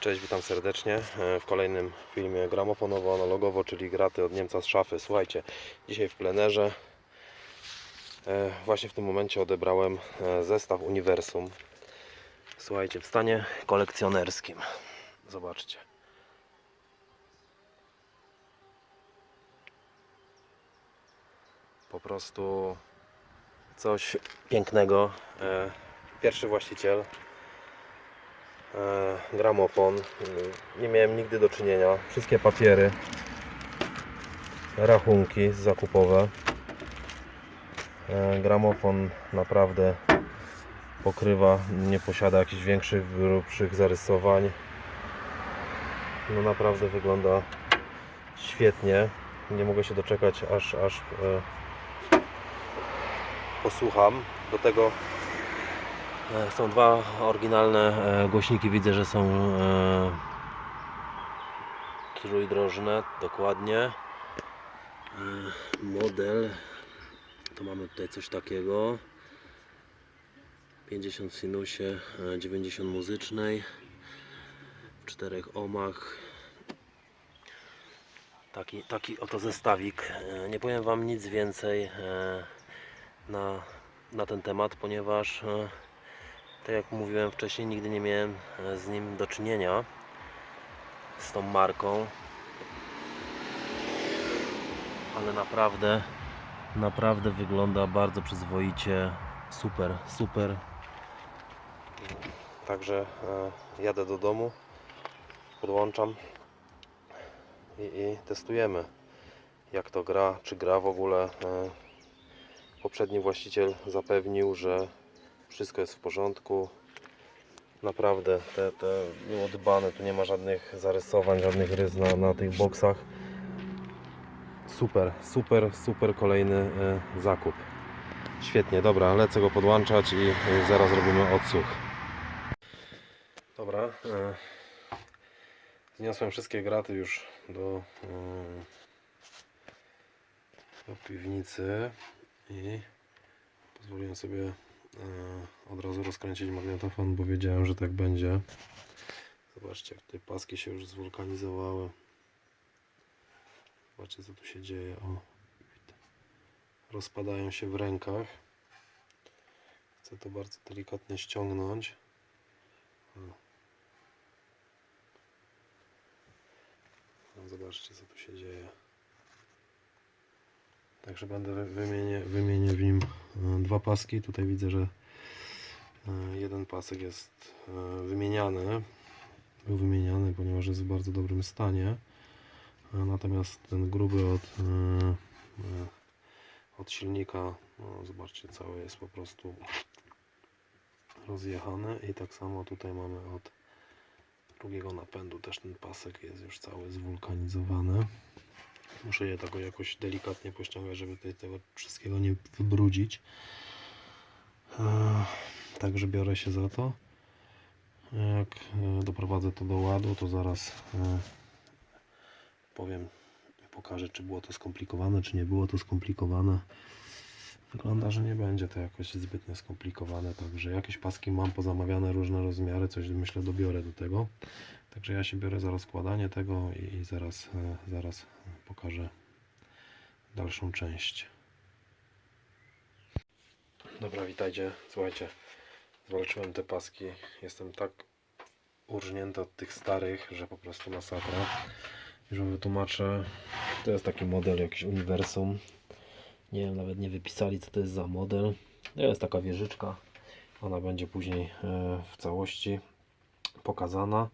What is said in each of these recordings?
Cześć, witam serdecznie e, w kolejnym filmie gramofonowo-analogowo, czyli graty od Niemca z szafy. Słuchajcie, dzisiaj w plenerze e, właśnie w tym momencie odebrałem e, zestaw Uniwersum. Słuchajcie, w stanie kolekcjonerskim. Zobaczcie. Po prostu coś pięknego. Pierwszy właściciel gramofon. Nie miałem nigdy do czynienia. Wszystkie papiery, rachunki zakupowe. E, Gramofon naprawdę pokrywa, nie posiada jakichś większych, grubszych zarysowań. No naprawdę wygląda świetnie. Nie mogę się doczekać, aż, aż e, posłucham. Do tego E, Są dwa oryginalne e, głośniki. Widzę, że są e, trójdrożne, dokładnie. E, Model to mamy tutaj coś takiego. 50 w sinusie, e, 90 muzycznej, w czterech ohmach. Taki, taki oto zestawik. E, Nie powiem Wam nic więcej e, na, na ten temat, ponieważ e, tak jak mówiłem wcześniej, nigdy nie miałem e, z nim do czynienia z tą marką. Ale naprawdę, naprawdę wygląda bardzo przyzwoicie. Super, super. Także e, jadę do domu, podłączam i, i testujemy jak to gra, czy gra w ogóle. E, poprzedni właściciel zapewnił, że wszystko jest w porządku. Naprawdę te, te było dbane, tu nie ma żadnych zarysowań, żadnych rys na, na tych boksach. Super, super, super kolejny e, zakup. Świetnie, dobra, lecę go podłączać i, i zaraz robimy odsłuch. Dobra, e, zniosłem wszystkie graty już do, e, do piwnicy i pozwoliłem sobie od razu rozkręcić magnetofon, bo wiedziałem, że tak będzie. Zobaczcie, jak te paski się już zwulkanizowały. Zobaczcie, co tu się dzieje. O, rozpadają się w rękach. Chcę to bardzo delikatnie ściągnąć. O. Zobaczcie, co tu się dzieje. Także będę wy- wymienię, wymienię w nim e, dwa paski. Tutaj widzę, że e, jeden pasek jest e, wymieniany. Był wymieniany, ponieważ jest w bardzo dobrym stanie. Natomiast ten gruby od, od silnika, no zobaczcie, cały jest po prostu rozjechany. I tak samo tutaj mamy od drugiego napędu też ten pasek jest już cały zwulkanizowany. Muszę je tak jakoś delikatnie pościągać, żeby tutaj tego wszystkiego nie wybrudzić. Eee, Także biorę się za to. Jak e, doprowadzę to do ładu, to zaraz e, powiem, pokażę, czy było to skomplikowane, czy nie było to skomplikowane. Wygląda, że nie będzie to jakoś zbytnio skomplikowane, także jakieś paski mam pozamawiane, różne rozmiary, coś myślę dobiorę do tego. Także ja się biorę za rozkładanie tego i, zaraz, e, zaraz pokażę dalszą część. Dobra, witajcie. Słuchajcie, zwalczyłem te paski. Jestem tak urżnięty od tych starych, że po prostu masakra. Już wam wytłumaczę. To jest taki model, jakiś uniwersum. Nie wiem, nawet nie wypisali, co to jest za model. To jest taka wieżyczka. Ona będzie później e, w całości pokazana.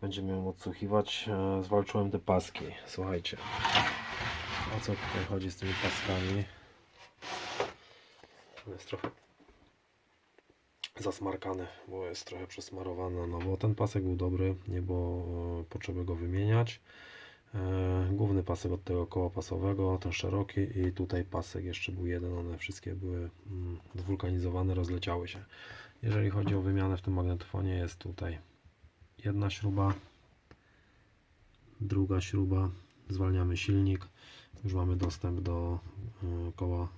Będziemy ją odsłuchiwać. E, Zwalczyłem te paski. Słuchajcie, o co tutaj chodzi z tymi paskami? Jest trochę zasmarkany, bo jest trochę przesmarowany. No bo ten pasek był dobry, nie było e, potrzeby go wymieniać. E, Główny pasek od tego koła pasowego, ten szeroki i tutaj pasek jeszcze był jeden, one wszystkie były mm, zwulkanizowane, rozleciały się. Jeżeli chodzi o wymianę w tym magnetofonie jest tutaj jedna śruba, druga śruba, zwalniamy silnik, już mamy dostęp do y, koła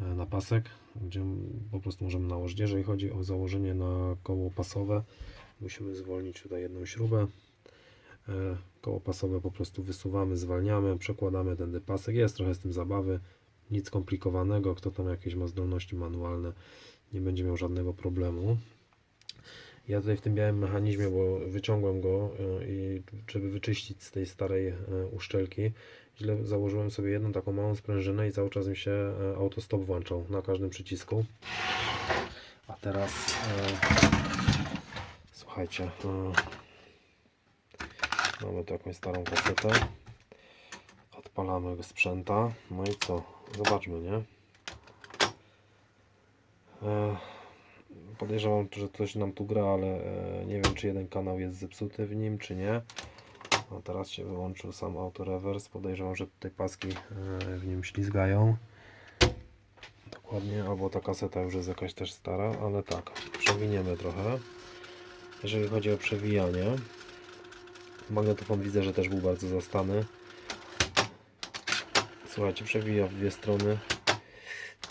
y, y, na pasek, gdzie po prostu możemy nałożyć. Jeżeli chodzi o założenie na koło pasowe, Musimy zwolnić tutaj jedną śrubę. E, Koło pasowe po prostu wysuwamy, zwalniamy, przekładamy ten pasek. Jest trochę z tym zabawy, nic skomplikowanego. Kto tam jakieś ma zdolności manualne, nie będzie miał żadnego problemu. Ja tutaj w tym białym mechanizmie, bo wyciągłem go e, i żeby wyczyścić z tej starej e, uszczelki, źle założyłem sobie jedną taką małą sprężynę i cały czas mi się e, autostop włączał na każdym przycisku. A teraz e, słuchajcie, e, mamy tu jakąś starą kasetę. Odpalamy sprzęta. No i co? Zobaczmy, nie? E, Podejrzewam, że coś nam tu gra, ale e, nie wiem, czy jeden kanał jest zepsuty w nim, czy nie. A teraz się wyłączył sam auto reverse. Podejrzewam, że tutaj paski e, w nim ślizgają. Dokładnie, albo ta kaseta już jest jakaś też stara, ale tak, przewiniemy trochę. Jeżeli chodzi o przewijanie, magnetofon widzę, że też był bardzo zastany. Słuchajcie, przewija w dwie strony.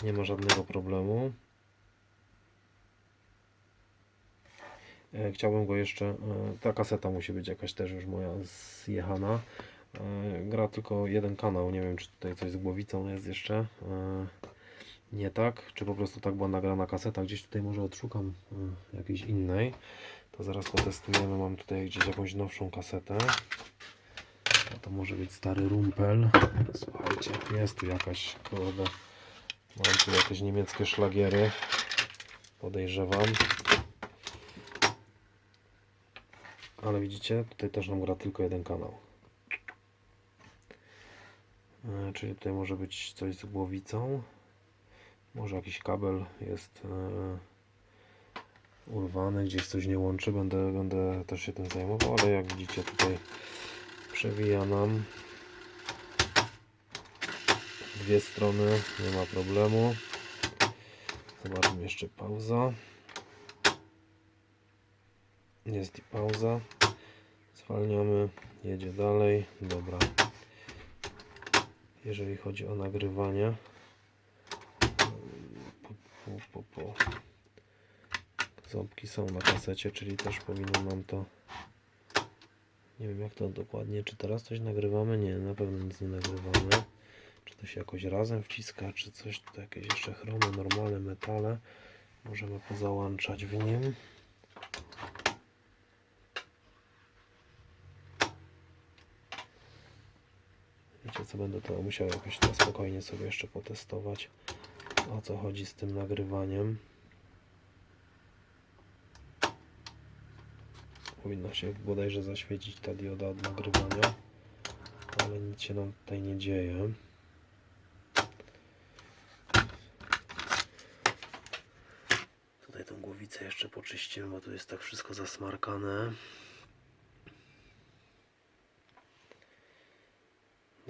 Nie ma żadnego problemu. Chciałbym go jeszcze. e, Ta kaseta musi być jakaś też już moja zjechana. E, Gra tylko jeden kanał. Nie wiem, czy tutaj coś z głowicą jest jeszcze. e, Nie tak. Czy po prostu tak była nagrana kaseta. Gdzieś tutaj może odszukam e, jakiejś innej. To zaraz potestujemy. Mam tutaj gdzieś jakąś nowszą kasetę. A to może być stary rumpel. Słuchajcie, jest tu jakaś kurde. Mam tu jakieś niemieckie szlagiery. Podejrzewam. Ale widzicie, tutaj też nam gra tylko jeden kanał. E, czyli tutaj może być coś z głowicą. Może jakiś kabel jest e, urwany, gdzieś coś nie łączy. Będę, będę też się tym zajmował, ale jak widzicie tutaj przewija nam dwie strony, nie ma problemu. Zobaczmy jeszcze pauza. Jest pauza. Zwalniamy, jedzie dalej. Dobra. Jeżeli chodzi o nagrywanie, po, po, po, ząbki są na kasecie, czyli też powinno nam to. Nie wiem jak to dokładnie, czy teraz coś nagrywamy? Nie, na pewno nic nie nagrywamy. Czy to się jakoś razem wciska, czy coś, tutaj jakieś jeszcze chromy, normalne metale. Możemy pozałączać w nim. Wiecie co, będę to musiał jakoś na spokojnie sobie jeszcze potestować o co chodzi z tym nagrywaniem. Powinna się bodajże zaświecić ta dioda od nagrywania, ale nic się nam tutaj nie dzieje. Tutaj tą głowicę jeszcze poczyścimy, bo tu jest tak wszystko zasmarkane.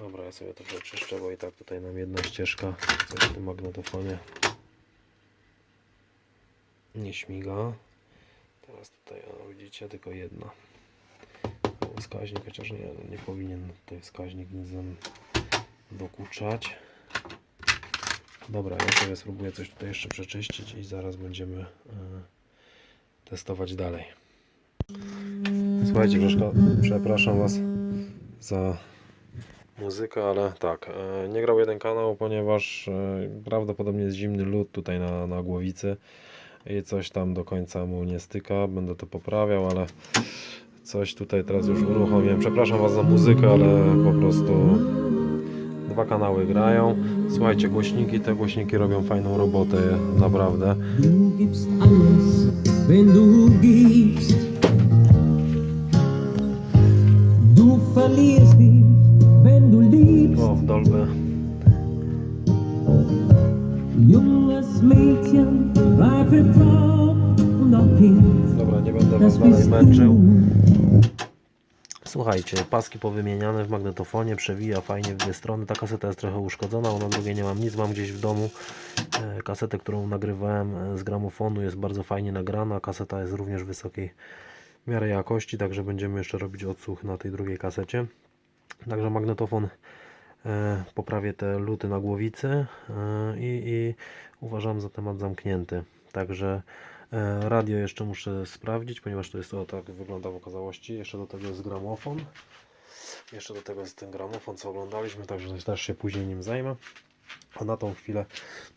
Dobra, ja sobie to przeczyszczę, bo i tak tutaj nam jedna ścieżka coś w tym magnetofonie nie śmiga. Teraz tutaj, widzicie, tylko jedna. Wskaźnik, chociaż nie, nie powinien tutaj wskaźnik nic nam dokuczać. Dobra, ja sobie spróbuję coś tutaj jeszcze przeczyścić i zaraz będziemy e, testować dalej. Słuchajcie, troszkę przepraszam Was za muzykę, ale tak, e, nie grał jeden kanał, ponieważ e, prawdopodobnie jest zimny lód tutaj na, na głowicy i coś tam do końca mu nie styka, będę to poprawiał, ale coś tutaj teraz już uruchomiłem. Przepraszam Was za muzykę, ale po prostu dwa kanały grają. Słuchajcie, głośniki, te głośniki robią fajną robotę, naprawdę. Du Kind. Dobra, nie będę Was dalej męczył. Słuchajcie, paski powymieniane w magnetofonie, przewija fajnie w dwie strony. Ta kaseta jest trochę uszkodzona, na drugiej nie mam nic, mam gdzieś w domu e, kasetę, którą nagrywałem e, z gramofonu, jest bardzo fajnie nagrana. Kaseta jest również wysokiej miarę jakości, także będziemy jeszcze robić odsłuch na tej drugiej kasecie. Także magnetofon poprawię te luty na głowicy e, i, i uważam za temat zamknięty. Także E, Radio jeszcze muszę sprawdzić, ponieważ to jest o tak wygląda w okazałości. Jeszcze do tego jest gramofon. Jeszcze do tego jest ten gramofon, co oglądaliśmy, także też się później nim zajmę. A na tą chwilę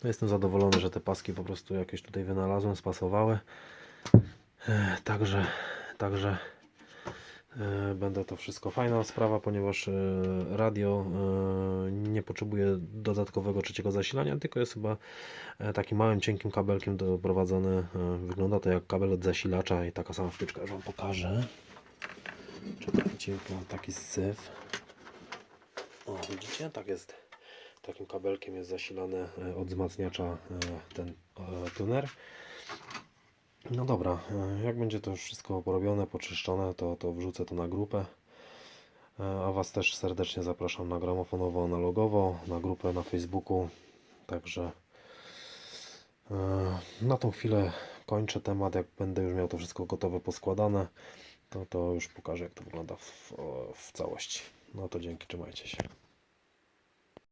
no jestem zadowolony, że te paski po prostu jakieś tutaj wynalazłem, spasowały. E, Także, także e, będę to wszystko fajna sprawa, ponieważ e, radio e, nie potrzebuje dodatkowego trzeciego zasilania, tylko jest chyba e, takim małym, cienkim kabelkiem doprowadzony. E, Wygląda to jak kabel od zasilacza i taka sama wtyczka, już Wam pokażę. Czekajcie, taki syf. O, widzicie? Tak jest. Takim kabelkiem jest zasilany e, od wzmacniacza e, ten e, tuner. No dobra, e, jak będzie to już wszystko porobione, poczyszczone, to, to wrzucę to na grupę. E, A Was też serdecznie zapraszam na gramofonowo analogowo, na grupę na Facebooku. Także e, na tą chwilę kończę temat. Jak będę już miał to wszystko gotowe, poskładane, to, to już pokażę, jak to wygląda w, w, w całości. No to dzięki, trzymajcie się.